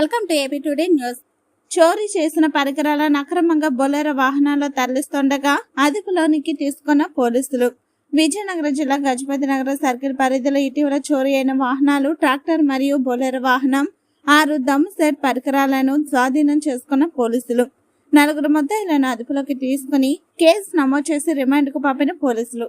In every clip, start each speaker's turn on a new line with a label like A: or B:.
A: Welcome to AP today news. చోరీ చేసిన పరికరాలను అక్రమంగా బొలెరో వాహనాల్లో తరలిస్తుండగా అదుపులోనికి తీసుకున్న పోలీసులు. విజయనగరం జిల్లా గజపతి నగర సర్కిల్ పరిధిలో ఇటీవల చోరీ అయిన వాహనాలు ట్రాక్టర్ మరియు బొలెరో వాహనం ఆరు దమ్ సెట్ పరికరాలను స్వాధీనం చేసుకున్న పోలీసులు. నలుగురు ముద్దాయిలను అదుపులోకి తీసుకుని కేసు నమోదు చేసి రిమాండ్కు పంపిన పోలీసులు.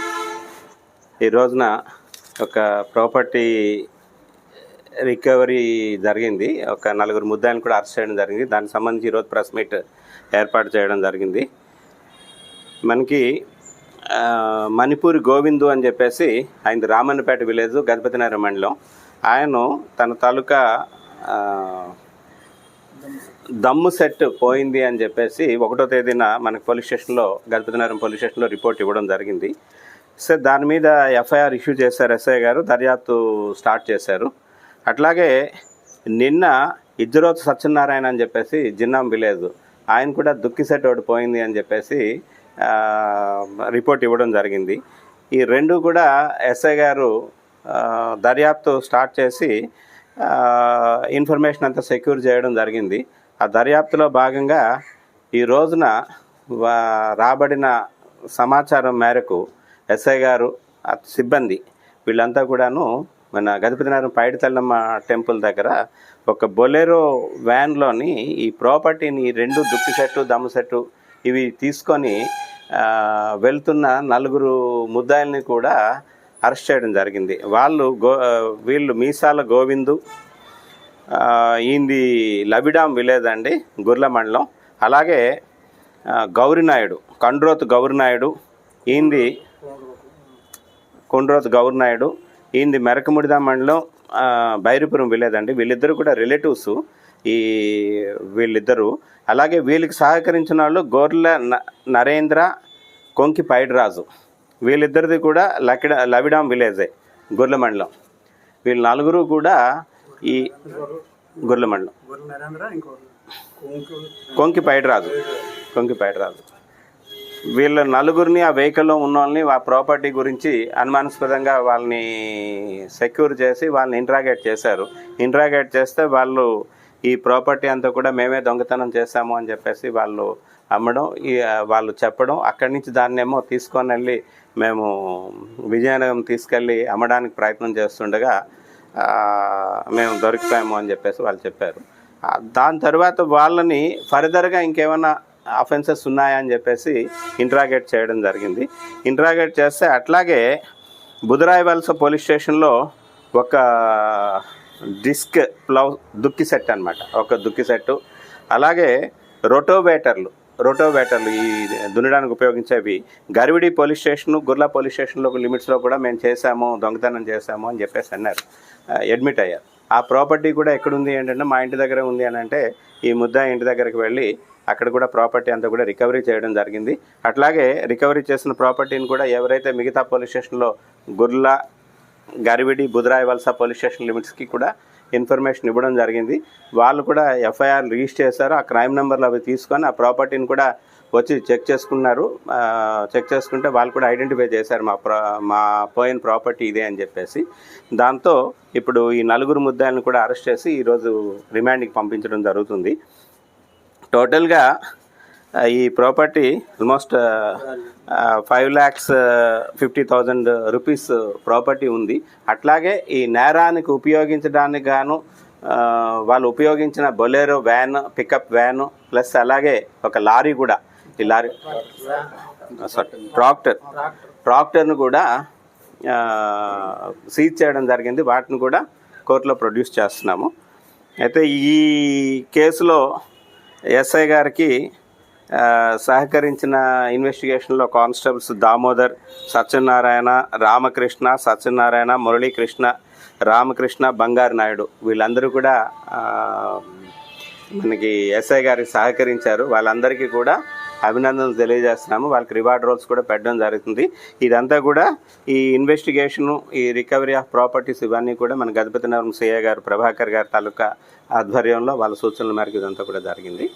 B: ఈ రోజున ఒక ప్రాపర్టీ రికవరీ జరిగింది. ఒక నలుగురు ముద్దాయిని కూడా అరెస్ట్ చేయడం జరిగింది. దానికి సంబంధించి ఈరోజు ప్రెస్ మీట్ ఏర్పాటు చేయడం జరిగింది. మనకి మణిపూర్ మణిపూరి గోవిందు అని చెప్పేసి ఆయన రామన్నపేట విలేజ్ గజపతినగరం మండలం. ఆయన తన తాలూకా దమ్ము సెట్ పోయింది అని చెప్పేసి ఒకటో తేదీన మనకు పోలీస్ స్టేషన్లో గజపతినగరం పోలీస్ స్టేషన్లో రిపోర్ట్ ఇవ్వడం జరిగింది. సరే దాని మీద ఎఫ్ఐఆర్ ఇష్యూ చేశారు ఎస్ఐ గారు దర్యాప్తు స్టార్ట్ చేశారు. అట్లాగే నిన్న ఇజ్జరోత్ సత్యనారాయణ అని చెప్పేసి జిన్నాం విలేజ్ ఆయన కూడా దుక్కి సెట్ ఒకటి పోయింది అని చెప్పేసి రిపోర్ట్ ఇవ్వడం జరిగింది. ఈ రెండు కూడా ఎస్ఐ గారు దర్యాప్తు స్టార్ట్ చేసి ఇన్ఫర్మేషన్ అంతా సెక్యూర్ చేయడం జరిగింది. ఆ దర్యాప్తులో భాగంగా ఈ రోజున రాబడిన సమాచారం మేరకు ఎస్ఐ గారు సిబ్బంది వీళ్ళంతా కూడాను మన గజపతినారాయణ పైడితల్లమ్మ టెంపుల్ దగ్గర ఒక బొలెరో వ్యాన్లోని ఈ ప్రాపర్టీని రెండు దుక్కి సెట్టు దమ్ము సెట్టు ఇవి తీసుకొని వెళ్తున్న నలుగురు ముద్దాయిల్ని కూడా అరెస్ట్ చేయడం జరిగింది. వాళ్ళు గో వీళ్ళు మీసాల గోవిందు ఈంది లబిడాం విలేజ్ అండి గుర్ల మండలం. అలాగే గౌరినాయుడు కండ్రోత్ గౌరినాయుడు ఈంది కొండ్రోత్ గౌరినాయుడు ఈయనది మెరకముడిదా మండలం బైరిపురం విలేజ్ అండి వీళ్ళిద్దరు కూడా రిలేటివ్స్. ఈ వీళ్ళిద్దరూ. అలాగే వీళ్ళకి సహకరించిన వాళ్ళు గోర్ల నరేంద్ర కొంకి పైడిరాజు. వీళ్ళిద్దరిది కూడా లకిడ లవిడాం విలేజే గుర్ల మండలం. వీళ్ళు నలుగురు కూడా ఈ గుర్ల మండలం.
C: గురు
B: కొంకి పైడిరాజు. కొంకి పైడిరాజు. వీళ్ళ నలుగురిని ఆ వెహికల్లో ఉన్న వాళ్ళని ఆ ప్రాపర్టీ గురించి అనుమానాస్పదంగా వాళ్ళని సెక్యూర్ చేసి వాళ్ళని ఇంట్రాగేట్ చేశారు. ఇంట్రాగేట్ చేస్తే వాళ్ళు ఈ ప్రాపర్టీ అంతా కూడా మేమే దొంగతనం చేశాము అని చెప్పేసి వాళ్ళు అమ్మడం వాళ్ళు చెప్పడం. అక్కడి నుంచి దాన్నేమో తీసుకొని వెళ్ళి మేము విజయనగరం తీసుకెళ్ళి అమ్మడానికి ప్రయత్నం చేస్తుండగా మేము దొరికిపోయాము అని చెప్పేసి వాళ్ళు చెప్పారు. దాని తర్వాత వాళ్ళని ఫర్దర్గా ఇంకేమైనా అఫెన్సెస్ ఉన్నాయా అని చెప్పేసి ఇంట్రాగేట్ చేయడం జరిగింది. ఇంట్రాగేట్ చేస్తే అట్లాగే బుధరాయి వలస పోలీస్ స్టేషన్లో ఒక డిస్క్ ప్లవ్ దుక్కి సెట్ అనమాట ఒక దుక్కి సెట్టు. అలాగే రొటోవేటర్లు రొటోవేటర్లు ఈ దున్నడానికి ఉపయోగించేవి. Garividi police station Gurla police స్టేషన్లో లిమిట్స్లో కూడా మేము చేశాము దొంగతనం చేశాము అని చెప్పేసి అన్నారు. అడ్మిట్ అయ్యారు. ఆ ప్రాపర్టీ కూడా ఎక్కడుంది ఏంటంటే మా ఇంటి దగ్గర ఉంది అని అంటే ఈ ముద్ద ఇంటి దగ్గరికి వెళ్ళి అక్కడ కూడా ప్రాపర్టీ అంతా కూడా రికవరీ చేయడం జరిగింది. అట్లాగే రికవరీ చేసిన ప్రాపర్టీని కూడా ఎవరైతే మిగతా పోలీస్ స్టేషన్లో గుర్లా గరివిడి బుధరాయి వలస పోలీస్ స్టేషన్ లిమిట్స్కి కూడా ఇన్ఫర్మేషన్ ఇవ్వడం జరిగింది. వాళ్ళు కూడా ఎఫ్ఐఆర్ రిజిస్టర్ చేశారు. ఆ క్రైమ్ నెంబర్లు అవి తీసుకొని ఆ ప్రాపర్టీని కూడా వచ్చి చెక్ చేసుకున్నారు. చెక్ చేసుకుంటే వాళ్ళు కూడా ఐడెంటిఫై చేశారు మా ప్రా మా పోయిన ప్రాపర్టీ ఇదే అని చెప్పేసి. దాంతో ఇప్పుడు ఈ నలుగురు ముద్దాయిలను కూడా అరెస్ట్ చేసి ఈరోజు రిమాండ్కి పంపించడం జరుగుతుంది. టోటల్గా ఈ property almost five lakhs fifty thousand rupees property ఉంది. అట్లాగే ఈ నేరానికి ఉపయోగించడానికి గాను వాళ్ళు ఉపయోగించిన Bolero van pickup van plus అలాగే ఒక లారీ కూడా ఈ లారీ సారీ ట్రాక్టర్ ట్రాక్టర్ను కూడా సీజ్ చేయడం జరిగింది. వాటిని కూడా కోర్టులో ప్రొడ్యూస్ చేస్తున్నాము. అయితే ఈ కేసులో ఎస్ఐ గారికి సహకరించిన ఇన్వెస్టిగేషన్లో కానిస్టేబుల్స్ దామోదర్ సత్యనారాయణ రామకృష్ణ సత్యనారాయణ మురళీకృష్ణ రామకృష్ణ బంగారు నాయుడు వీళ్ళందరూ కూడా మనకి ఎస్ఐ గారికి సహకరించారు. వాళ్ళందరికీ కూడా అభినందనలు తెలియజేస్తున్నాము. వాళ్ళకి రివార్డ్ రోల్స్ కూడా పెట్టడం జరుగుతుంది. ఇదంతా కూడా ఈ ఇన్వెస్టిగేషను ఈ రికవరీ ఆఫ్ ప్రాపర్టీస్ ఇవన్నీ కూడా మన గజపతి నగరం సిఐ గారు ప్రభాకర్ గారి తాలూకా ఆధ్వర్యంలో వాళ్ళ సూచనల మేరకు ఇదంతా కూడా జరిగింది.